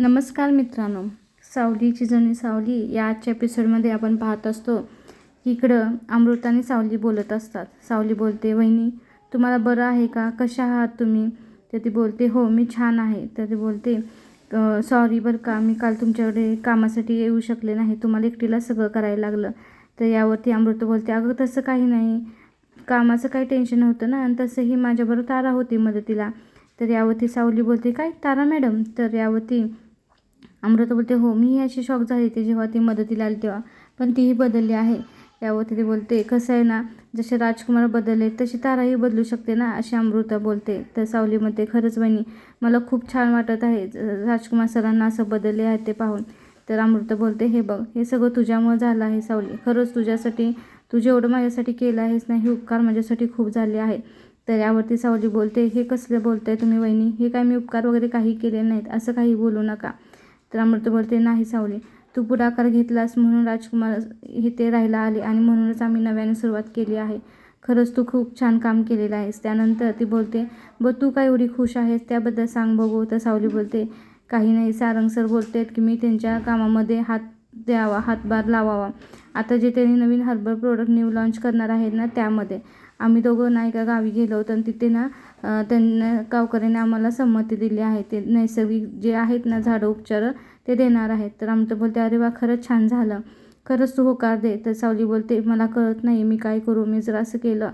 नमस्कार मित्रांनो. सावलीची जणी सावली या आजच्या एपिसोडमध्ये आपण पाहत असतो इकडं अमृत आणि सावली बोलत असतात. सावली बोलते वहिनी तुम्हाला बरं आहे का? कशा आहात तुम्ही? तर ती बोलते हो मी छान आहे. तर ती बोलते सॉरी बरं का मी काल तुमच्याकडे कामासाठी येऊ शकले नाही. तुम्हाला एकटीला सगळं करायला लागलं. तर यावरती अमृत बोलते अगं तसं काही नाही. कामाचं काही टेन्शन होतं ना? आणि तसंही माझ्याबरोबर तारा होती मदतीला. तर यावरती सावली बोलते काय तारा मॅडम? तर यावरती अमृता बोलते हो मी अशी शॉक झाली ते जेव्हा ती मदतीला आली तेव्हा पण तीही बदलली आहे. यावरती ती बोलते कसं आहे ना जसे राजकुमार बदलले तशी ताराही बदलू शकते ना अशी अमृता बोलते. तर सावली म्हणते खरंच बहिणी मला खूप छान वाटत आहे राजकुमार सरांना असं बदलले आहे ते पाहून. तर अमृता बोलते हे बघ हे सगळं तुझ्यामुळं झालं आहे सावली. खरंच तुझ्यासाठी तू जेवढं माझ्यासाठी केलं आहेस ना हे उपकार माझ्यासाठी खूप झाले आहे. तर यावरती सावली बोलते हे कसलं बोलताय तुम्ही वहिनी हे काय मी उपकार वगैरे काही केले नाहीत? असं काही बोलू नका. तर अमृता बोलते नाही सावली. तू पुढाकार घेतलास म्हणून राजकुमार इथे राहायला आले आणि म्हणूनच आम्ही नव्याने सुरुवात केली आहे. खरंच तू खूप छान काम केलेलं आहेस. त्यानंतर ती बोलते ब तू काय एवढी खुश आहेस? त्याबद्दल सांग बघू तर सावली बोलते काही नाही सारंग सर बोलते की मी त्यांच्या कामामध्ये हात द्यावा हातभार लावावा. आता जे त्यांनी नवीन हर्बल प्रोडक्ट न्यू लॉन्च करणार आहेत ना त्यामध्ये आम्ही दोघं नाही का गावी गेलो होतो आणि तिथे ना त्यांना गावकऱ्यांनी आम्हाला संमती दिली आहे. ते नैसर्गिक जे आहेत ना झाडं उपचार ते देणार आहेत. तर आमचं बोलते अरे वा खरंच छान झालं. खरंच तू होकार दे. तर सावली बोलते मला कळत नाही मी काय करू? मी जर असं केलं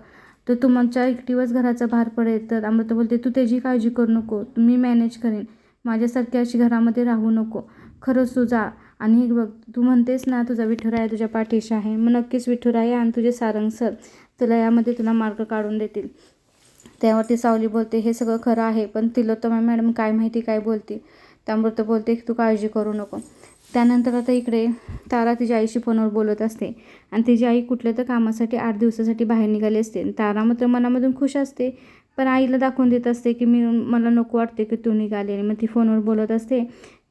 तर तुमच्या एकटीवच घराचा भार पडेल. तर अमृता बोलते तू त्याची काळजी करू नको. मी मॅनेज करेन. माझ्यासारखी अशी घरामध्ये राहू नको. खरंच तू जा. आणि हे बघ तू म्हणतेस ना तुझा विठुराया तुझ्या पाठीशी आहे. मग नक्कीच विठुराया आणि तुझे सारंग सर तुला यामध्ये तुला मार्ग काढून देतील. त्यावरती सावली बोलते हे सगळं खरं आहे पण तिलोत्तमा मॅडम काय माहिती काय बोलते. त्यामुळे बोलते की तू काळजी करू नको. त्यानंतर आता इकडे तारा तिच्या आईशी फोनवर बोलत असते आणि तिची आई कुठल्या तर कामासाठी आठ दिवसासाठी बाहेर निघाली असते. आणि तारा मात्र मनामधून खुश असते पण आईला दाखवून देत असते की मी मला नको वाटते की तू निघाली. आणि मग ती फोनवर बोलत असते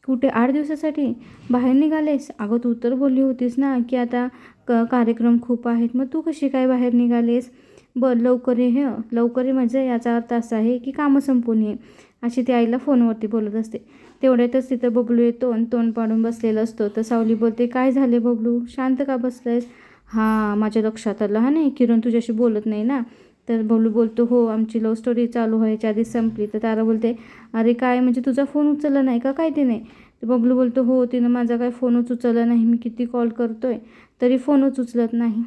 कुठे आठ दिवसासाठी बाहेर निघालेस? अगं तू तर बोलली होतीस ना की आता क कार्यक्रम खूप आहेत. मग तू कशी काय बाहेर निघालीस? बरं लवकर ये हं. लवकर ये म्हणजे याचा अर्थ असा आहे की कामं संपून ये. अशी ती आईला फोनवरती बोलत असते. तेवढ्यातच तिथं बबलू येतो आणि तोंड पाडून बसलेला असतो. तर सावली बोलते काय झाले बबलू? शांत का बसलायस? हां माझ्या लक्षात आलं. हा नाही किरण तुझ्याशी बोलत नाही ना. तर बबलू बोलतो हो आमची लव्ह स्टोरी चालू व्हायच्या आधी संपली. तर तारा बोलते अरे काय? म्हणजे तुझा फोन उचलला नाही का? काय नाही? तर बबलू बोलतो हो तिनं माझा काय फोनच उचलला नाही मी किती कॉल करतो आहे तरी फोनच उचलत नाही.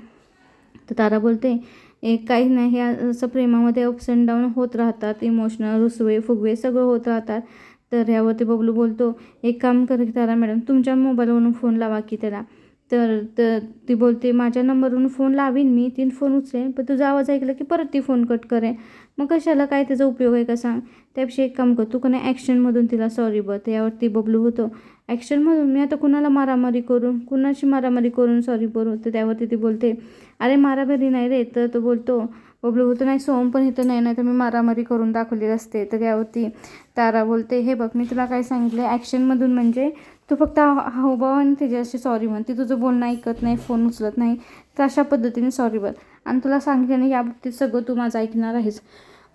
तर तारा बोलते एक काही नाही हे असं प्रेमामध्ये अप्स अँड डाऊन होत राहतात इमोशनल रुसवे फुगवे सगळं होत राहतात. तर यावरती बबलू बोलतो एक काम कर की तारा मॅडम तुमच्या मोबाईलवरून फोन लावा की त्याला. तर तर ती बोलते माझ्या नंबरवरून फोन लावीन मी तीन फोन उचलेन पण तुझा आवाज ऐकला की परत ती फोन कट करेन. मग कशाला काय त्याचा उपयोग आहे का सांग? त्यापेक्षा एक काम कर तू का नाही ॲक्शनमधून तिला सॉरी बघ त्यावरती बबलू होतो. ॲक्शनमधून मी आता कुणाला मारामारी करून कुणाशी मारामारी करून सॉरी बरू तर त्यावरती ती बोलते अरे मारामारी नाही रे तर तो बोलतो बबलू होतो नाही सोम पण इथं नाही नाही तर मी मारामारी करून दाखवली असते. तर त्यावरती तारा बोलते हे बघ मी तुला काय सांगितलं ॲक्शनमधून म्हणजे तू फक्त हा- हावभाव आणि त्याच्याशी सॉरी म्हण. ती तुझं बोलणं ऐकत नाही फोन उचलत नाही. तर अशा पद्धतीने सॉरी बोल. आणि तुला सांगितलं नाही या बाबतीत सगळं तू माझं ऐकणार आहेस.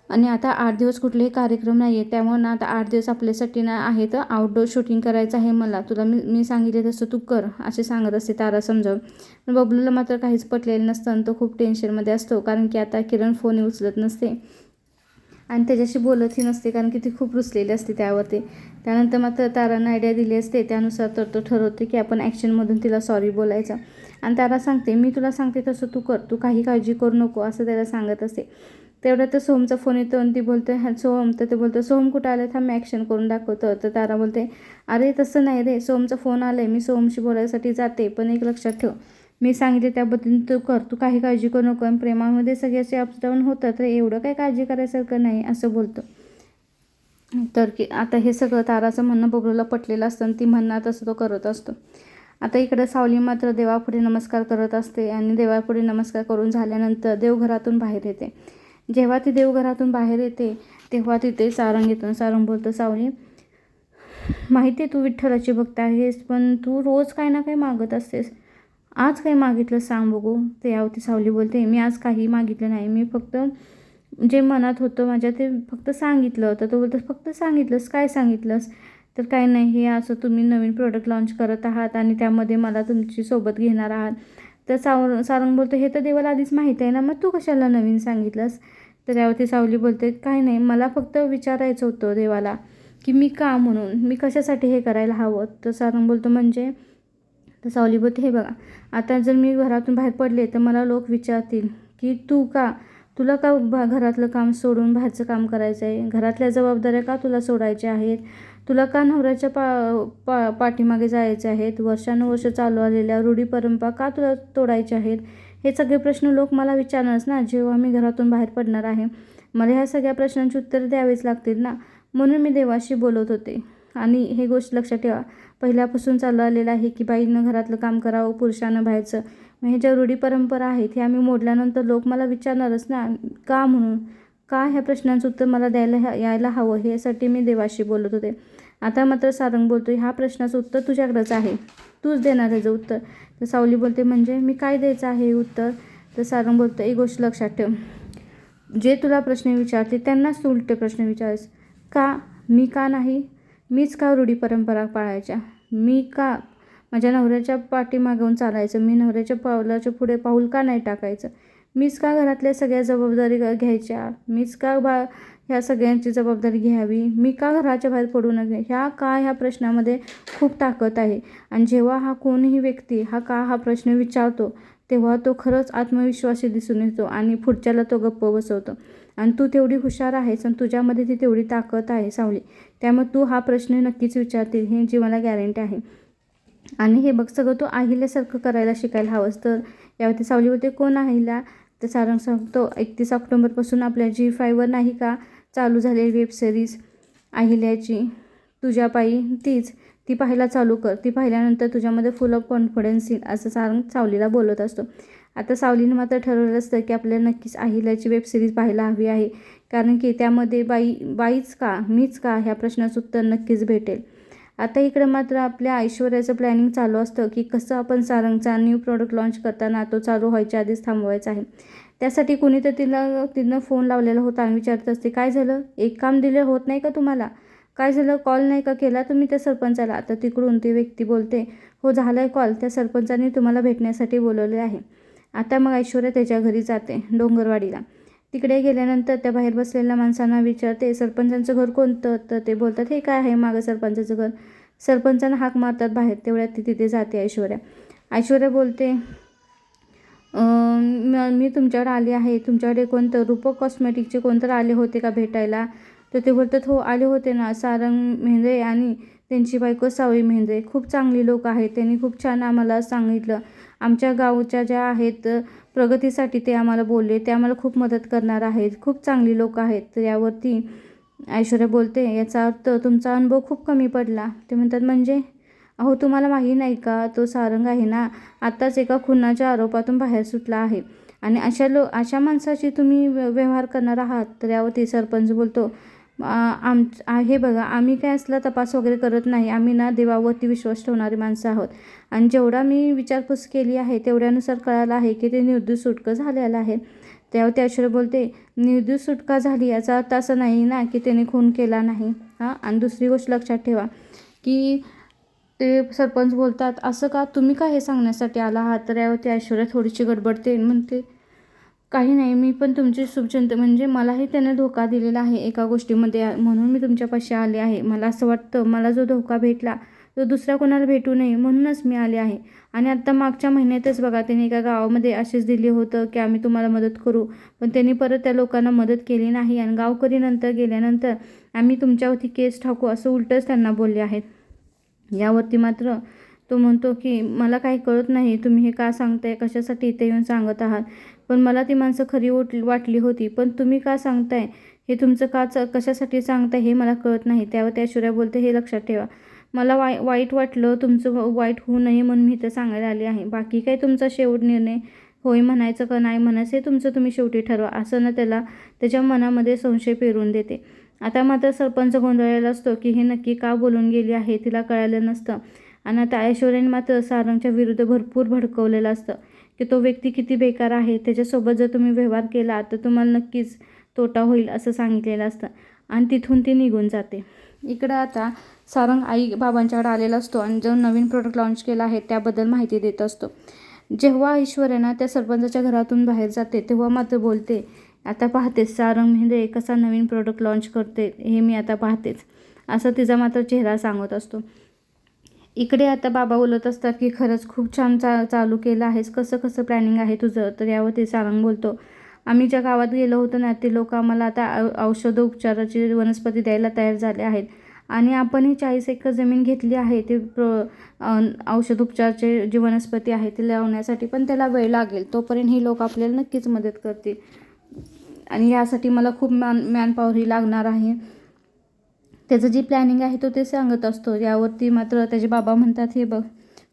आणि आता आठ दिवस कुठलेही कार्यक्रम नाही आहे त्यामुळे ना आता आठ दिवस आपल्यासाठी ना आहे तर आउटडोर शूटिंग करायचं आहे मला. तुला मी मी सांगितले तसं तू कर असे सांगत असते तारा समजावून. पण बबलूला मात्र काहीच पटलेलं नसतं आणि तो खूप टेन्शनमध्ये असतो. कारण की आता किरण फोन उचलत नसते. आणि त्याच्याशी बोलतही नसते कारण की ती खूप रुसलेली असते त्यावरती. त्यानंतर मात्र तारानं आयडिया दिली असते. त्यानुसार तर तो ठरवते की आपण ॲक्शनमधून तिला सॉरी बोलायचं. आणि तारा सांगते मी तुला सांगते तसं तू कर. तू काही काळजी करू नको असं त्याला सांगत असते. तेवढ्यात तर सोहमचा फोन येतो आणि ती बोलते हा सोहम. तर ते बोलतं सोहम कुठं आलं थांब मी ॲक्शन करून दाखवतो. तर तारा बोलते अरे तसं नाही रे. सोहमचा फोन आला आहे मी सोहमशी बोलायसाठी जाते. पण एक लक्षात ठेव. मी सांगितले त्याबद्दल तू कर. तू काही काळजी करू नको. आणि प्रेमामध्ये सगळे असे अपडाऊन होतात तर एवढं काही काळजी करायसारखं नाही असं बोलतो. तर की आता हे सगळं ताराचं म्हणणं बबलूला पटलेलं असतं आणि ती म्हणणार तसं तो करत असतो. आता इकडं सावली मात्र देवापुढे नमस्कार करत असते आणि देवापुढे नमस्कार करून झाल्यानंतर देवघरातून बाहेर येते. जेव्हा ती देवघरातून बाहेर येते तेव्हा तिथे सारंग येतो सारंग बोलतो सावली माहिती आहे तू विठ्ठलाची भक्त आहेस पण तू रोज काही ना काही मागत असतेस. आज काय मागितलं सांग बघू. ते यावती सावली बोलते मी आज काही मागितलं नाही मी फक्त जे मनात होतं माझ्या ते फक्त सांगितलं होतं. तो बोलतो फक्त सांगितलंस? काय सांगितलंस? तर काही नाही हे असं तुम्ही नवीन प्रोडक्ट लॉन्च करत आहात आणि त्यामध्ये मला तुमची सोबत घेणार आहात. तर साव सारंग बोलतो हे तर देवाला आधीच माहीत आहे ना मग तू कशाला नवीन सांगितलंस? तर यावरती सावली बोलते काय नाही मला फक्त विचारायचं होतं देवाला की मी का म्हणून मी कशासाठी हे करायला हवं? तर सारंग बोलतो म्हणजे? तर सावली बोलते हे बघा आता जर मी घरातून बाहेर पडले तर मला लोक विचारतील की तू का तुला का भा घरातलं काम सोडून बाहेरचं काम करायचं आहे? घरातल्या जबाबदाऱ्या का तुला सोडायच्या आहेत? तुला का नवऱ्याच्या पा पा पाठीमागे जायचे आहेत? वर्षानुवर्ष चालू आलेल्या रूढी परंपरा का तुला तोडायच्या आहेत? हे सगळे प्रश्न लोक मला विचारणारच ना जेव्हा मी घरातून बाहेर पडणार आहे. मला ह्या सगळ्या प्रश्नांची उत्तरं द्यावीच लागतील ना? म्हणून मी देवाशी बोलत होते. आणि हे गोष्ट लक्षात ठेवा. पहिल्यापासून चालू आलेलं आहे की बाईनं घरातलं काम करावं पुरुषानं बाहेरचं. मग हे ज्या रूढी परंपरा आहेत हे आम्ही मोडल्यानंतर लोक मला विचारणारच ना का म्हणून? का ह्या प्रश्नांचं उत्तर मला द्यायला ह्या- यायला हवं? हे यासाठी मी देवाशी बोलत होते. आता मात्र सारंग बोलतो ह्या प्रश्नाचं उत्तर तुझ्याकडंच आहे. तूच देणार ह्याचं उत्तर. तर सावली बोलते म्हणजे मी काय द्यायचं आहे हे उत्तर? तर सारंग बोलतो एक गोष्ट लक्षात ठेव. जे तुला प्रश्न विचारते त्यांनाच तू उलटे प्रश्न विचारस. का? मी का नाही? मीच का रूढी परंपरा पाळायच्या? मी का माझ्या नवऱ्याच्या पाठीमागून चालायचं. मी नवऱ्याच्या पावलाच्या पुढे पाऊल का नाही टाकायचं? मीच का घरातल्या सगळ्या जबाबदारी घ्यायच्या? मीच का बा ह्या सगळ्यांची जबाबदारी घ्यावी? मी का घराच्या बाहेर पडू नये ह्या का ह्या प्रश्नामध्ये खूप ताकद आहे. आणि जेव्हा हा कोणीही व्यक्ती हा का हा प्रश्न विचारतो तेव्हा तो खरंच आत्मविश्वासी दिसून येतो आणि पुढच्याला तो गप्प बसवतो. आणि तू तेवढी हुशार आहेस आणि तुझ्यामध्ये ती तेवढी ताकद आहे सावली. त्यामुळे तू हा प्रश्न नक्कीच विचारतील. हे जी मला गॅरंटी आहे. आणि हे बघ सगळं तू अहिल्यासारखं करायला शिकायला हवंस. तर यावरती सावली कोण अहिल्या? तर सारंग सांगतो एकतीस ऑक्टोंबरपासून आपल्या जी फायवर नाही का चालू झालेली वेब सिरीज अहिल्याची? तुझ्या पायी तीच ती पाहायला चालू कर. ती पाहिल्यानंतर तुझ्यामध्ये फुल ऑफ कॉन्फिडन्स येईल असं सारंग सावलीला बोलत असतो. आता सावलीनं मात्र ठरवलं असतं की आपल्याला नक्कीच अहिल्याची वेबसिरीज पाहायला हवी आहे. कारण की त्यामध्ये बाई बाईच का मीच का ह्या प्रश्नाचं उत्तर नक्कीच भेटेल. आता इकडं मात्र आपल्या ऐश्वर्याचं प्लॅनिंग चालू असतं की कसं आपण सारंगचा न्यू प्रोडक्ट लॉन्च करताना तो चालू व्हायच्या आधीच थांबवायचा आहे. त्यासाठी कोणी तर तिला तिनं फोन लावलेला होता. आणि विचारत असते काय झालं? एक काम दिलं होत नाही का तुम्हाला? काय झालं? कॉल नाही का केला तुम्ही त्या सरपंचाला? आता तिकडून ती व्यक्ती बोलते हो झाला आहे कॉल त्या सरपंचाने तुम्हाला भेटण्यासाठी बोलवले आहे. आता मग ऐश्वर्या त्याच्या घरी जाते डोंगरवाडीला. तिकडे गेल्यानंतर त्या बाहेर बसलेल्या माणसांना विचारते सरपंचांचं घर कोणतं? तर ते बोलतात हे काय आहे मागं सरपंचाचं घर? सरपंचांना हाक मारतात बाहेर तेवढ्यात ती तिथे जाते ऐश्वर्या. ऐश्वर्या बोलते मी तुमच्याकडे आले आहे तुमच्याकडे कोणतं रूपक कॉस्मेटिकचे कोणतं आले होते का भेटायला? तर ते बोलतात हो आले होते ना सारंग मेहंदे आणि त्यांची बायको सावई मेहंदे. खूप चांगली लोक आहेत त्यांनी खूप छान आम्हाला सांगितलं. आमच्या गावच्या ज्या आहेत प्रगतीसाठी ते आम्हाला बोलले ते आम्हाला खूप मदत करणार आहेत खूप चांगली लोक आहेत. तर यावरती ऐश्वर्या बोलते याचा अर्थ तुमचा अनुभव खूप कमी पडला. ते म्हणतात म्हणजे? अहो तुम्हाला माहीत नाही का? तो सारंग आहे ना आत्ताच एका खुनाच्या आरोपातून बाहेर सुटला आहे. आणि अशा लो अशा माणसाशी तुम्ही व्य- व्यवहार करणार आहात? तर यावरती सरपंच बोलतो आम हे बघा आम्ही काय असला तपास वगैरे करत नाही आम्ही ना देवावरती विश्वास ठेवणारी माणसं आहोत. आणि जेवढा मी विचारपूस केली आहे तेवढ्यानुसार कळालं आहे की ते निर्दोष सुटकं झालेलं आहे. त्यावरती ऐश्वर्या बोलते निर्दोष सुटका झाली याचा अर्थ असं नाही ना की त्याने खून केला नाही. हां आणि दुसरी गोष्ट लक्षात ठेवा की ते सरपंच बोलतात असं का? तुम्ही का हे सांगण्यासाठी आला आहात? तर यावरती ऐश्वर्या थोडीशी गडबडते आणि म्हणते काही नाही मी पण तुमची शुभचिंत म्हणजे मलाही त्याने धोका दिलेला आहे एका गोष्टीमध्ये म्हणून मी तुमच्यापाशी आले आहे. मला असं वाटतं मला जो धोका भेटला तो दुसऱ्या कोणाला भेटू नये म्हणूनच मी आले आहे. आणि आत्ता मागच्या महिन्यातच बघा त्यांनी एका गावामध्ये असेच दिले होतं की आम्ही तुम्हाला मदत करू. पण त्यांनी परत त्या लोकांना मदत केली नाही आणि गावकरीनंतर गेल्यानंतर आम्ही तुमच्यावरती केस ठाकू असं उलटंच त्यांना बोलले आहेत. यावरती मात्र तो म्हणतो की मला काही कळत नाही तुम्ही हे का सांगताय? कशासाठी इथे येऊन सांगत आहात? पण मला ती माणसं खरी ओट वाटली होती. पण तुम्ही का सांगताय? हे तुमचं का च कशासाठी सांगताय हे मला कळत नाही. त्यावर त्या ऐश्वर्या बोलते हे लक्षात ठेवा. मला वाय वाईट वाटलं तुमचं वाईट होऊ नये म्हणून मी इथं सांगायला आले आहे. बाकी काय तुमचा शेवट निर्णय? होय म्हणायचं का नाही म्हणायचं हे तुमचं तुम्ही शेवटी ठरवा. असं ना त्याला त्याच्या मनामध्ये संशय पेरून देते. आता मात्र सरपंच गोंधळलेला असतो की हे नक्की का बोलून गेली आहे तिला कळालं नसतं. आणि आता ऐश्वर्याने मात्र सारंगच्या विरुद्ध भरपूर भडकवलेलं असतं. की तो व्यक्ती किती बेकार आहे त्याच्यासोबत जर तुम्ही व्यवहार केला तर तुम्हाला नक्कीच तोटा होईल असं सांगितलेलं असतं. आणि तिथून ती निघून जाते. इकडं आता सारंग आई बाबांच्याकडे आलेला असतो आणि जो नवीन प्रोडक्ट लॉन्च केला आहे त्याबद्दल माहिती देत असतो. जेव्हा ऐश्वर्या त्या सरपंचाच्या घरातून बाहेर जाते तेव्हा मात्र बोलते आता पाहतेच सारंग मेहंदे कसा नवीन प्रोडक्ट लॉन्च करते हे मी आता पाहतेच असं तिचा मात्र चेहरा सांगत असतो. इकडे आता बाबा बोलत असतात की खरंच खूप छान चा चालू केलं आहेस. कसं कसं प्लॅनिंग आहे तुझं? तर यावर ते सारंग बोलतो आम्ही ज्या गावात गेलो होतो ना ते लोक आम्हाला आता औषध औषधोपचाराची वनस्पती द्यायला तयार झाले आहेत. आणि आपण ही चाळीस एकर जमीन घेतली आहे ते प्र औषधोपचारचे जी वनस्पती आहे ते लावण्यासाठी पण त्याला वेळ लागेल. तोपर्यंत ही लोक आपल्याला नक्कीच मदत करतील. आणि यासाठी मला खूप मॅन मॅनपॉवरही लागणार आहे. त्याचं जी प्लॅनिंग आहे तो ते सांगत असतो. यावरती मात्र त्याचे बाबा म्हणतात हे बघ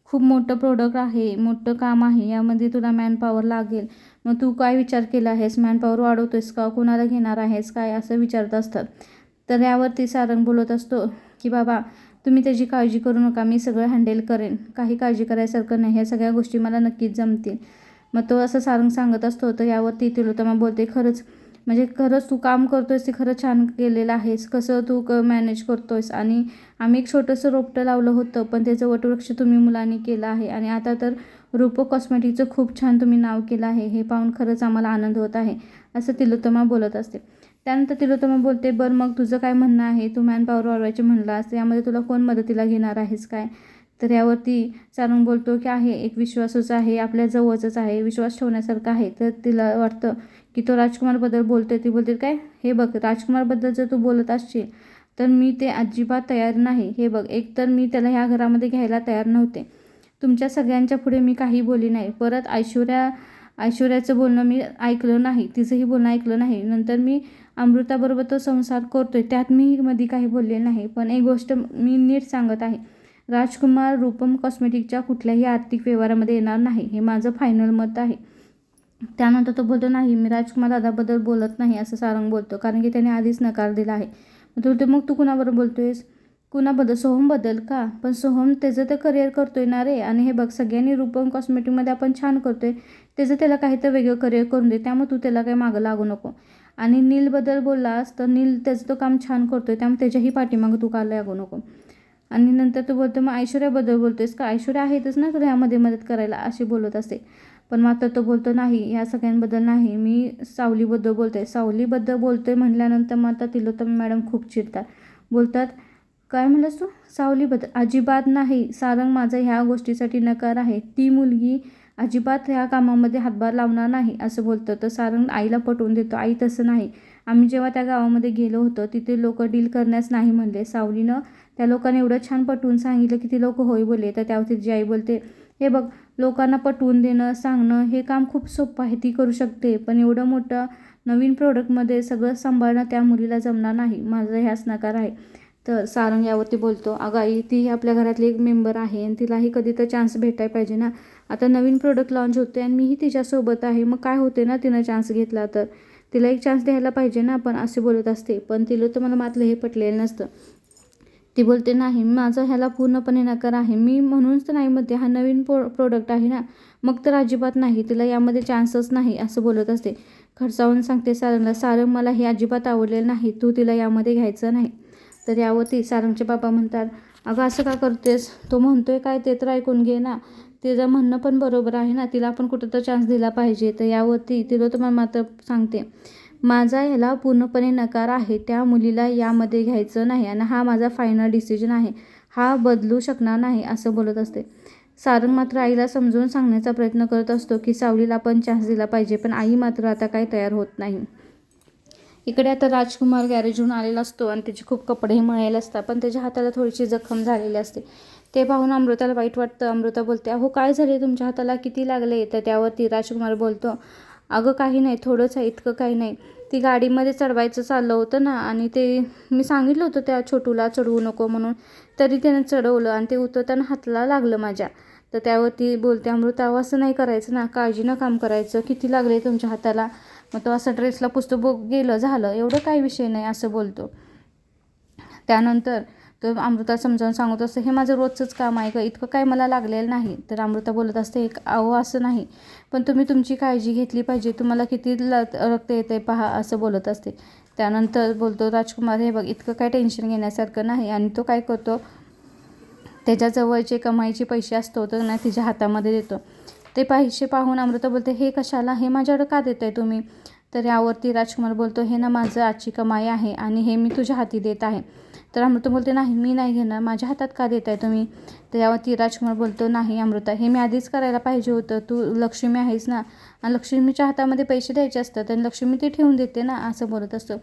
खूप मोठं प्रोडक्ट आहे मोठं काम आहे यामध्ये तुला मॅनपॉवर लागेल. मग तू काय विचार केला आहेस? मॅनपॉवर वाढवतोयस का? कोणाला घेणार आहेस? काय? असं विचारत असतात तर यावरती सारंग बोलत असतो की बाबा तुम्ही त्याची काळजी करू नका मी सगळं हँडल करेन. काही काळजी करायसारखं नाही ह्या सगळ्या गोष्टी मला नक्कीच जमतील. मग तो असं सारंग सांगत असतो. तर यावरती तिलोत्तमा बोलते खरंच म्हणजे खरंच तू काम करतोयस ते खरं छान केलेलं आहेस. कसं तू क मॅनेज करतोयस? आणि आम्ही एक छोटंसं रोपटं लावलं होतं पण त्याचं वटवृक्ष तुम्ही मुलांनी केलं आहे. आणि आता तर रूपो कॉस्मेटिकचं खूप छान तुम्ही नाव केलं आहे. हे पाहून खरंच आम्हाला आनंद होत आहे असं तिलोत्तमा बोलत असते. त्यानंतर तिलोत्तमा बोलते बरं मग तुझं काय म्हणणं आहे? तू मॅनपॉवर वाढवायचे म्हणलास यामध्ये तुला कोण मदतीला घेणार आहेस काय? तर यावरती सारंग बोलतो की आहे एक विश्वासच आहे आपल्या जवळच आहे विश्वास ठेवण्यासारखा आहे. तर तिला वाटतं की तो राजकुमारबद्दल बोलतोय ती बोलते काय? हे बघ राजकुमारबद्दल जर तू बोलत असशील तर मी ते अजिबात तयार नाही. हे बघ एकतर मी त्याला ह्या घरामध्ये घ्यायला तयार नव्हते. तुमच्या सगळ्यांच्या पुढे मी काही बोलली नाही. परत ऐश्वर्या ऐश्वर्याचं बोलणं मी ऐकलं नाही. तिचंही बोलणं ऐकलं नाही. नंतर मी अमृताबरोबर तो संसार करतोय त्यात मी मध्ये काही बोलले नाही. पण एक गोष्ट मी नीट सांगत आहे. राजकुमार रूपम कॉस्मेटिकच्या कुठल्याही आर्थिक व्यवहारामध्ये येणार नाही. हे माझं फायनल मत आहे. त्यानंतर तो बोलतो नाही मी राजकुमार दादाबद्दल बोलत नाही असं सारंग बोलतो कारण की त्याने आधीच नकार दिला आहे. मग तो मग तू कुणाबरोबर बोलतोयस? कुणाबद्दल? सोहमबद्दल का? पण सोहम त्याचं तर करिअर करतोय ना रे. आणि हे बघ सगळ्यांनी रूपम कॉस्मेटिकमध्ये आपण छान करतोय. त्याचं त्याला काही तर वेगळं करिअर करून दे. त्यामुळे तू त्याला काही मागं लागू नको. आणि नीलबद्दल बोललास तर नील त्याचं तो काम छान करतोय. त्यामुळे त्याच्याही पाठीमागं तू का लागू नको? आणि नंतर तू बोलतो मग ऐश्वर्याबद्दल बोलतोयस का? ऐश्वर्या आहेतच ना तुला ह्यामध्ये मदत करायला? असे बोलत असते पण मात्र तो बोलतो नाही या सगळ्यांबद्दल नाही मी सावलीबद्दल बोलतो आहे सावलीबद्दल बोलतो आहे म्हटल्यानंतर मात्र तिलोत्तम मॅडम खूप चिडतात. बोलतात काय म्हणलंस तू? सावलीबद्दल अजिबात नाही. सारंग माझा ह्या गोष्टीसाठी नकार आहे. ती मुलगी अजिबात ह्या कामामध्ये हातभार लावणार नाही असं बोलतं. तर सारंग आईला पटवून देतो आई तसं नाही. आम्ही जेव्हा त्या गावामध्ये गेलो होतो तिथे लोक डील करण्यास नाही म्हणले. सावलीनं त्या लोकांनी एवढं छान पटवून सांगितलं की ती लोक होय बोलले. तर त्यावर तिची आई बोलते हे बघ लोकांना पटवून देणं सांगणं हे काम खूप सोपं आहे. ती करू शकते पण एवढं मोठं नवीन प्रोडक्टमध्ये सगळं सांभाळणं त्या मुलीला जमणार नाही. माझं ह्याच नकार आहे. तर सारंग यावरती बोलतो अगं आई ती आपल्या घरातली एक मेंबर आहे आणि तिलाही कधी तर चान्स भेटायला पाहिजे ना. आता नवीन प्रोडक्ट लॉन्च होते आणि मीही तिच्यासोबत आहे. मग काय होते ना तिनं चान्स घेतला तर? तिला एक चान्स द्यायला पाहिजे ना? आपण असे बोलत असते. पण तिला तर मला मातलं हे पटलेलं नसतं. ती बोलते नाही माझं ह्याला पूर्णपणे नकार आहे. मी म्हणूनच तर नाही म्हणते हा नवीन प्रो प्रोडक्ट आहे ना. मग तर अजिबात नाही तिला यामध्ये चान्सच नाही असं बोलत असते. खडसावून सांगते सारंगला सारंग मला हे अजिबात आवडलेलं नाही. तू तिला यामध्ये घ्यायचं नाही. तर यावरती सारंगचे बाबा म्हणतात अगं असं का करतेस? तो म्हणतोय काय ते तर ऐकून घे ना. तिचं म्हणणं पण बरोबर आहे ना. तिला आपण कुठं तर चान्स दिला पाहिजे. तर यावरती तिला तर मात्र सांगते माझा ह्याला पूर्णपणे नकार आहे त्या मुलीला यामध्ये घ्यायचं नाही आणि हा माझा फायनल डिसिजन आहे. हा बदलू शकणार नाही असं बोलत असते. सारंग मात्र आईला समजून सांगण्याचा प्रयत्न करत असतो की सावलीला पण चान्स दिला पाहिजे पण आई मात्र आता काही तयार होत नाही. इकडे आता राजकुमार गॅरेजहून आलेला असतो आणि त्याचे खूप कपडेही मळलेले असतात पण त्याच्या हाताला थोडीशी जखम झालेली असते. ते पाहून अमृताला वाईट वाटतं. अमृता बोलते अहो काय झाले तुमच्या हाताला? किती लागले तर त्यावरती राजकुमार बोलतो अगं काही नाही थोडंच आहे इतकं काही नाही. ती गाडीमध्ये चढवायचं चाललं होतं ना आणि ते मी सांगितलं होतं त्या छोटूला चढवू नको म्हणून. तरी त्यानं चढवलं आणि ते उतरताना हातला लागलं माझ्या. तर त्यावरती बोलते अमृता असं नाही करायचं ना काळजीनं काम करायचं. किती लागले तुमच्या हाताला? मग तो असं ड्रेसला पुस्तक बघ गेलं झालं. एवढं काही विषय नाही असं बोलतो. त्यानंतर तर अमृता समजावून सांगत असतं हे माझं रोजचंच काम आहे का इतकं काय मला लागलेलं नाही. तर अमृता बोलत असते एक अहो असं नाही. पण तुम्ही तुमची काळजी घेतली पाहिजे. तुम्हाला किती ल रक्त येते पहा असं बोलत असते. त्यानंतर बोलतो राजकुमार हे बघ इतकं काय टेन्शन घेण्यासारखं नाही आणि तो काय करतो? त्याच्याजवळचे कमाईचे पैसे असतो तर ना तिच्या हातामध्ये देतो. ते पैसे पाहून अमृता बोलते हे कशाला? हे माझ्याकडं का देत आहे तुम्ही? तर यावरती राजकुमार बोलतो हे ना माझं आजची कमाई आहे आणि हे मी तुझ्या हाती देत आहे. तर अमृता बोलते नाही मी नाही घेणार. माझ्या हातात का देत आहे तुम्ही? तर यावरती राजकुमार बोलतो नाही अमृता हे मी आधीच करायला पाहिजे होतं. तू लक्ष्मी आहेस ना आणि लक्ष्मीच्या हातामध्ये पैसे द्यायचे असतात आणि लक्ष्मी ते ठेवून देते ना असं बोलत असतो.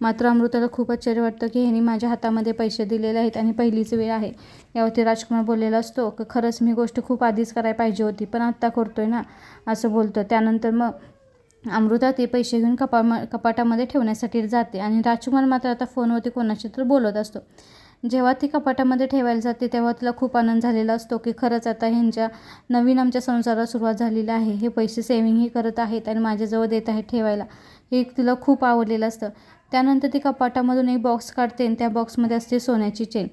मात्र अमृताला खूप आश्चर्य वाटतं की ह्यानी माझ्या हातामध्ये पैसे दिलेले आहेत आणि पहिलीच वेळ आहे. यावरती राजकुमार बोललेला असतो की खरंच मी गोष्ट खूप आधीच करायला पाहिजे होती पण आत्ता करतोय ना असं बोलतो. त्यानंतर मग अमृता ते पैसे घेऊन कपा कपाटामध्ये ठेवण्यासाठी जाते आणि राजकुमार मात्र आता फोनवरती कोणाशी तर बोलत असतो. जेव्हा ती कपाटामध्ये ठेवायला जाते तेव्हा तिला खूप आनंद झालेला असतो की खरंच आता ह्यांच्या नवीन आमच्या संसाराला सुरुवात झालेली आहे. हे पैसे सेव्हिंगही करत आहेत आणि माझ्याजवळ देत आहेत ठेवायला. हे तिला खूप आवडलेलं असतं. त्यानंतर ती कपाटामधून एक बॉक्स काढते आणि त्या बॉक्समध्ये असते सोन्याची चेन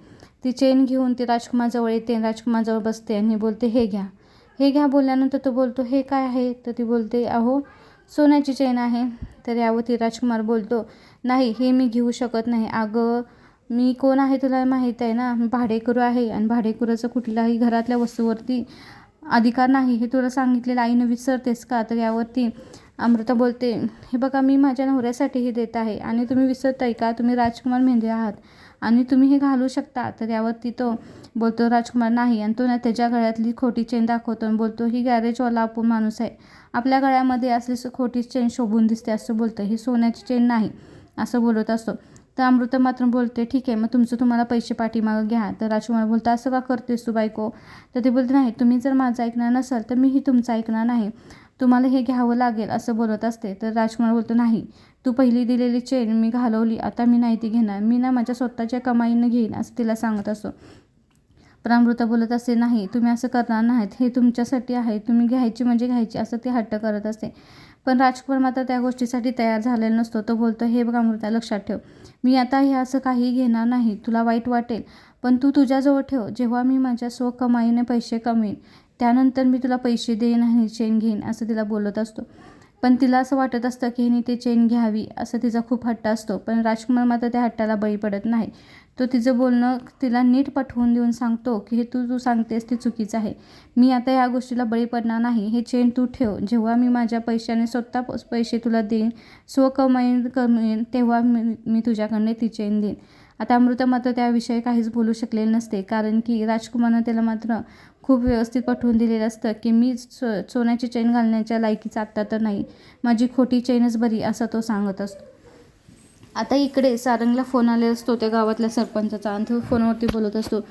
ती चेन घेऊन ती राजकुमारजवळ येते राजकुमारजवळ बसते आणि बोलते हे घ्या. हे घ्या बोलल्यानंतर तो बोलतो हे काय आहे? तर ती बोलते अहो सोन्याची चेन आहे. तर यावरती राजकुमार बोलतो नाही हे मी घेऊ शकत नाही. अगं मी कोण आहे तुला माहीत आहे ना? भाडेकरू आहे आणि भाडेकरूचं कुठल्याही घरातल्या वस्तूवरती अधिकार नाही. हे तुला सांगितलेलं आईनं विसरतेस का? तर यावरती अमृता बोलते हे बघा मी माझ्या नवऱ्यासाठी हे देत आहे आणि तुम्ही विसरताय का? तुम्ही राजकुमार मेंढे आहात. आणि तुम्ही हे घालू शकता. तर यावरती तो बोलतो राजकुमार नाही. आणि तो ना त्याच्या गळ्यातली खोटी चेन दाखवतो आणि बोलतो ही गॅरेजवाला आपण माणूस आहे. आपल्या गळ्यामध्ये असली खोटी चेन शोभून दिसते असं बोलतं. ही सोन्याची चेन नाही असं बोलत असतो. तर अमृता मात्र बोलते ठीक आहे मग तुमचं तुम्हाला पैसे पाठीमागं घ्या. तर राजकुमार बोलतो असं का करतेस तू बायको? तर ते बोलते नाही तुम्ही जर माझं ऐकणार नसाल तर मीही तुमचं ऐकणार नाही. तुम्हाला हे घ्यावं लागेल असं बोलत असते. तर राजकुमार बोलतो नाही. तू पहिली दिलेली चेन मी घालवली आता मी नाही ती घेणार. मी ना माझ्या स्वतःच्या कमाईनं घेईन असं तिला सांगत असो. प्रामृता अमृता बोलत असे नाही तुम्ही असं करणार नाहीत. हे तुमच्यासाठी आहे. तुम्ही घ्यायची म्हणजे घ्यायची असं ती हट्ट करत असते. पण राजकुमार मात्र त्या गोष्टीसाठी तयार झालेला नसतो. तो बोलतो हे बघ अमृता लक्षात ठेव. मी आता हे असं काही घेणार नाही. तुला वाईट वाटेल पण तू तुझ्याजवळ ठेव. जेव्हा मी माझ्या स्वकमाईने पैसे कमवीन त्यानंतर मी तुला पैसे देईन आणि चेन घेईन असं तिला बोलत असतो. पण तिला असं वाटत असतं की हिने ते चेन घ्यावी असं तिचा खूप हट्ट असतो. पण राजकुमार मात्र त्या हट्टाला बळी पडत नाही. तो तिचं बोलणं तिला नीट पटवून देऊन सांगतो की हे तू तू सांगतेस ते चुकीचं आहे. मी आता या गोष्टीला बळी पडणार नाही. हे चेन तू ठेव. जेव्हा मी माझ्या पैशाने स्वतः पैसे तुला देईन स्वकमाईन कमेन तेव्हा मी मी तुझ्याकडनं ती चेन देईन. आता अमृता मात्र त्याविषयी काहीच बोलू शकलेले नसते कारण की राजकुमारनं त्याला मात्र खूप व्यवस्थित पटवून दिलेलं असतं की मी सो सोन्याची चैन घालण्याच्या लायकीचा आत्ता तर नाही माझी खोटी चैनच बरी असं तो सांगत असतो. आता इकडे सारंगला फोन आले असतो त्या गावातल्या सरपंचाचा आणि तो फोनवरती बोलत असतो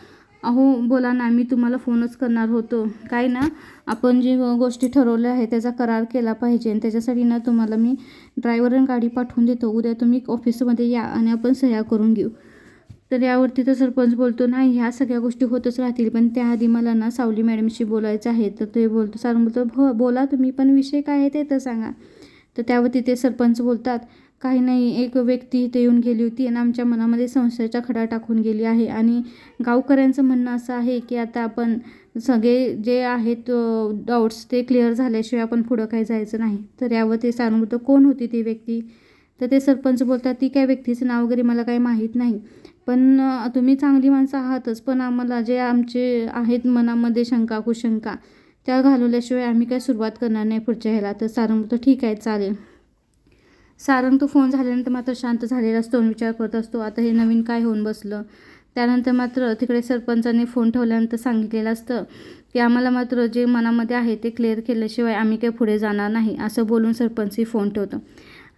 अहो बोला ना मी तुम्हाला फोनच करणार होतो. काय ना आपण जी गोष्टी ठरवल्या आहे त्याचा करार केला पाहिजे आणि त्याच्यासाठी ना तुम्हाला मी ड्रायव्हर गाडी पाठवून देतो. उद्या तुम्ही ऑफिसमध्ये या आणि आपण सह्या करून घेऊ. तर यावरती तर सरपंच बोलतो नाही ह्या सगळ्या गोष्टी होतच राहतील पण त्याआधी मला ना सावली मॅडमशी बोलायचं आहे. तर ते बोलतो सारून बोलतो हो बोला तुम्ही पण विषय काय आहे ते तर सांगा. तर त्यावरती ते सरपंच बोलतात काही नाही एक व्यक्ती इथे येऊन गेली होती आणि आमच्या मनामध्ये संशयाचा खडा टाकून गेली आहे आणि गावकऱ्यांचं म्हणणं असं आहे की आता आपण सगळे जे आहेत डाऊट्स ते क्लिअर झाल्याशिवाय आपण पुढं काही जायचं नाही. तर यावर ते सांगून बोलतो कोण होती ती व्यक्ती? तर ते सरपंच बोलतात ती काय व्यक्तीचं नाव वगैरे मला काही माहीत नाही. पण तुम्ही चांगली माणसं आहातच पण आम्हाला जे आमचे आहेत मनामध्ये शंका कुशंका त्या घालवल्याशिवाय आम्ही काय सुरुवात करणार नाही पुढच्या ह्याला. तर सारंग तर ठीक आहे चालेल. सारंग तो फोन झाल्यानंतर मात्र शांत झालेला असतो आणि विचार करत असतो आता हे नवीन काय होऊन बसलं? त्यानंतर मात्र तिकडे सरपंचाने फोन ठेवल्यानंतर सांगितलेलं असतं की आम्हाला मात्र जे मनामध्ये आहे ते क्लिअर केल्याशिवाय आम्ही काही पुढे जाणार नाही असं बोलून सरपंचही फोन ठेवतो.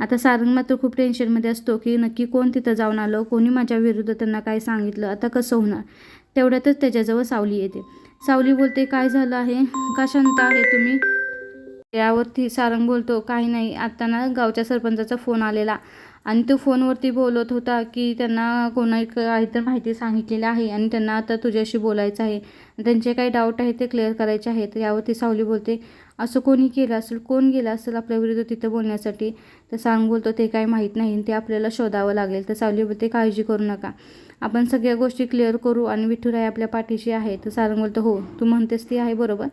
आता सारंग मात्र खूप टेन्शनमध्ये असतो की नक्की कोण तिथं जाऊन आलं कोणी माझ्या विरुद्ध त्यांना काय सांगितलं आता कसं होणार? तेवढ्यातच त्याच्याजवळ सावली येते. सावली बोलते काय झालं आहे? का शांत आहे तुम्ही? यावरती सारंग बोलतो काही नाही. आता ना गावच्या सरपंचाचा फोन आलेला. आणि तो फोनवरती बोलत होता की त्यांना कोणा काहीतरी माहिती सांगितलेली आहे आणि त्यांना आता तुझ्याशी बोलायचं आहे. त्यांचे काही डाऊट आहे ते क्लिअर करायचे आहेत. यावरती सावली बोलते असं कोणी केलं असेल कोण गेलं असेल आपल्या विरुद्ध तिथं बोलण्यासाठी? तर सांग बोलतो ते काय माहीत नाही ते आपल्याला शोधावं लागेल. तर सावली बोलते काळजी करू नका. आपण सगळ्या गोष्टी क्लिअर करू आणि विठुराय आपल्या पाठीशी आहे. तर सारंग बोलतो हो तू म्हणतेस ती आहे बरोबर.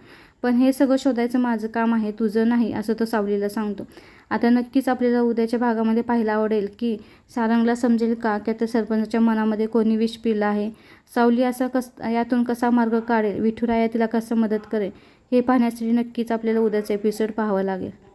पण हे सगळं शोधायचं माझं काम आहे तुझं नाही असं तो सावलीला सांगतो. आता नक्कीच आपल्याला उद्याच्या भागामध्ये पाहायला आवडेल की सारंगला समजेल का की आता सरपंचाच्या मनामध्ये कोणी विष पिलं आहे? सावली असा कस यातून कसा मार्ग काढेल? विठुराया तिला कसं मदत करेल? हे पाहण्यासाठी नक्कीच आपल्याला उद्याचा एपिसोड पाहावा लागेल.